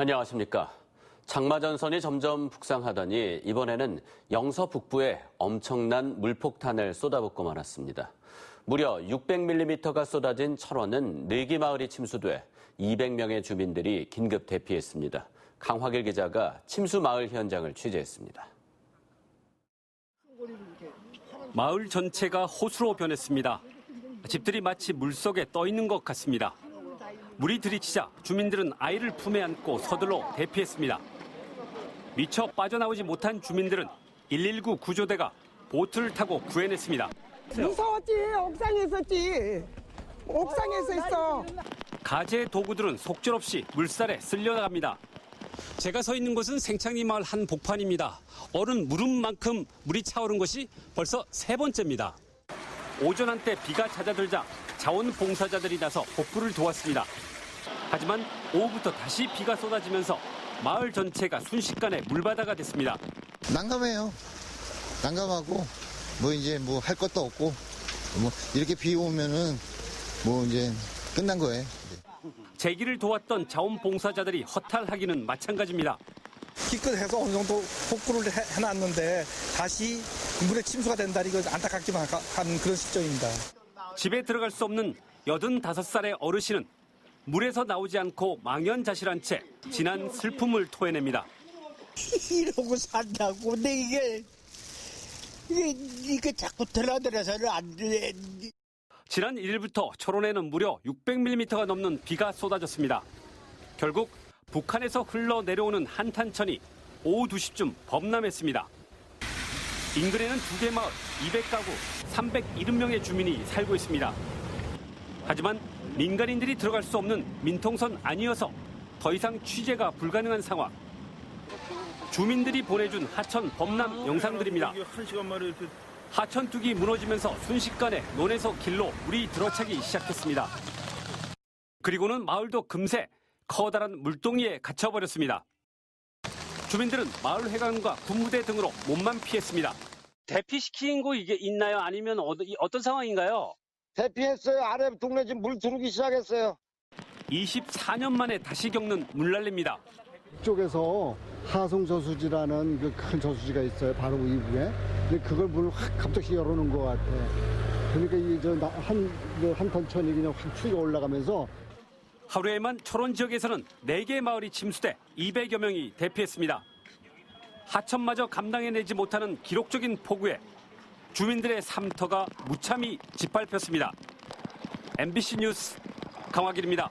안녕하십니까. 장마 전선이 점점 북상하더니 이번에는 영서 북부에 엄청난 물폭탄을 쏟아붓고 말았습니다. 무려 600mm가 쏟아진 철원은 4개 마을이 침수돼 200명의 주민들이 긴급 대피했습니다. 강화길 기자가 침수 마을 현장을 취재했습니다. 마을 전체가 호수로 변했습니다. 집들이 마치 물속에 떠 있는 것 같습니다. 물이 들이치자 주민들은 아이를 품에 안고 서둘러 대피했습니다. 미처 빠져나오지 못한 주민들은 119 구조대가 보트를 타고 구해냈습니다. 무서웠지 옥상에 있었지 옥상에서 있어 가재 도구들은 속절없이 물살에 쓸려나갑니다. 제가 서 있는 곳은 생창리 마을 한 복판입니다. 얼은 무릎만큼 물이 차오른 것이 벌써 세 번째입니다. 오전 한때 비가 잦아들자 자원봉사자들이 나서 복구를 도왔습니다. 하지만 오후부터 다시 비가 쏟아지면서 마을 전체가 순식간에 물바다가 됐습니다. 난감해요. 난감하고 뭐 이제 뭐 할 것도 없고 뭐 이렇게 비 오면은 뭐 이제 끝난 거예요. 재기를 도왔던 자원봉사자들이 허탈하기는 마찬가지입니다. 기껏해서 어느 정도 복구를 해- 해놨는데 다시 물에 침수가 된다 이거 안타깝기만 하- 한 그런 시점입니다. 집에 들어갈 수 없는 85살의 어르신은 물에서 나오지 않고 망연자실한 채 지난 슬픔을 토해냅니다. 이러고 산다고 근데 이게 이게 이게 자꾸 드나들어서는 안 돼. 지난 1일부터 철원에는 무려 600mm가 넘는 비가 쏟아졌습니다. 결국 북한에서 흘러내려오는 한탄천이 오후 2시쯤 범람했습니다. 인근에는 두 개 마을 200가구 370명의 주민이 살고 있습니다. 하지만 민간인들이 들어갈 수 없는 민통선 아니어서 더 이상 취재가 불가능한 상황. 주민들이 보내준 하천 범람 영상들입니다. 하천 뚝이 무너지면서 순식간에 논에서 길로 물이 들어차기 시작했습니다. 그리고는 마을도 금세 커다란 물동이에 갇혀버렸습니다. 주민들은 마을 회관과 군부대 등으로 몸만 피했습니다. 대피시킨 거 이게 있나요? 아니면 어떤 상황인가요? 대피했어요. 아래 동네 지금 물 들어오기 시작했어요. 24년 만에 다시 겪는 물난리입니다. 쪽에서 하송 저수지라는 그 큰 저수지가 있어요. 바로 이부에. 근데 그걸 문을 확 갑자기 열어놓은 것 같아. 그러니까 이저한 한탄천이 그냥 확 추가 올라가면서 하루에만 철원 지역에서는 4개 마을이 침수돼 200여 명이 대피했습니다. 하천마저 감당해내지 못하는 기록적인 폭우에 주민들의 삶터가 무참히 짓밟혔습니다. MBC 뉴스 강화길입니다.